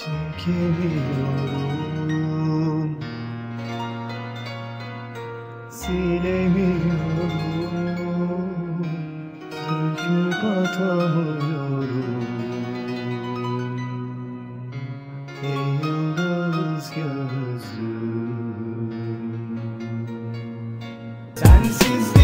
Çekemiyorum Silemiyorum. Söküp atamıyorum. Ey yıldız gözlüm. Sensizlik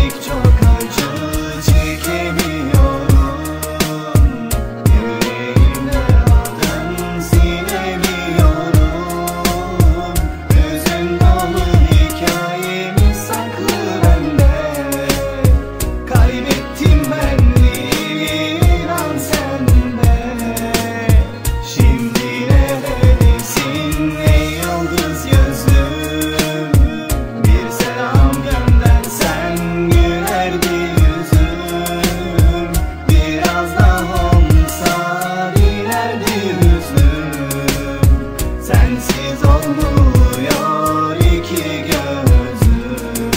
Sensiz olmuyor iki gözüm.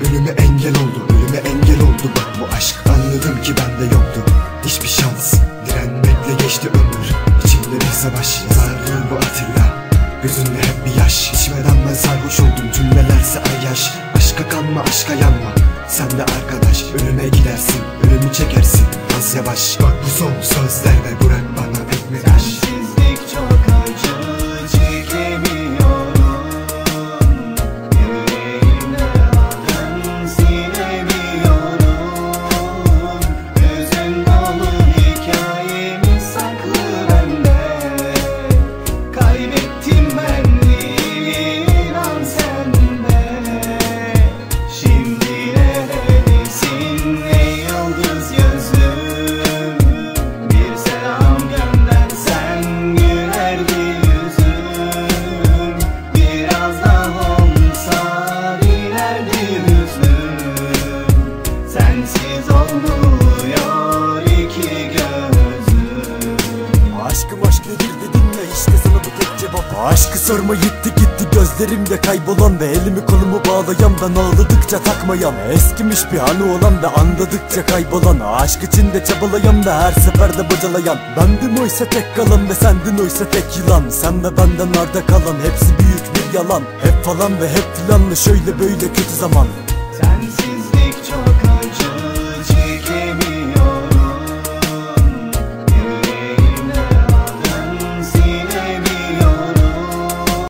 Ölüme engel oldu, ölüme engel oldu bak. Bu aşk Anladım ki bende yoktu. Hiçbir şans. Direnmekle geçti ömür. İçimde bir savaş yazarlığım bu atilla Gözümde hep bir yaş. İçmeden ben sarhoş oldum. Cümlelerse ay yaş. Aşka kanma aşka yanma. Sen de arkadaş. Ölüme gidersin Ölümü çekersin. Az yavaş. Bak bu son sözler ve bırak Olmuyor iki gözüm. Aşkım aşk nedir dedin ya işte sana bu tek cevap. Aşkı sorma gitti gitti gözlerimde kaybolan Ve elimi kolumu bağlayan ben ağladıkça takmayan Eskimiş bir anı olan ve anladıkça kaybolan Aşk içinde çabalayan ve her seferde bocalayan. Bendim oysa tek kalan ve sendin oysa tek yılan. Sen ve benden arda kalan hepsi büyük bir yalan. Hep falan ve hep filanla şöyle böyle kötü zaman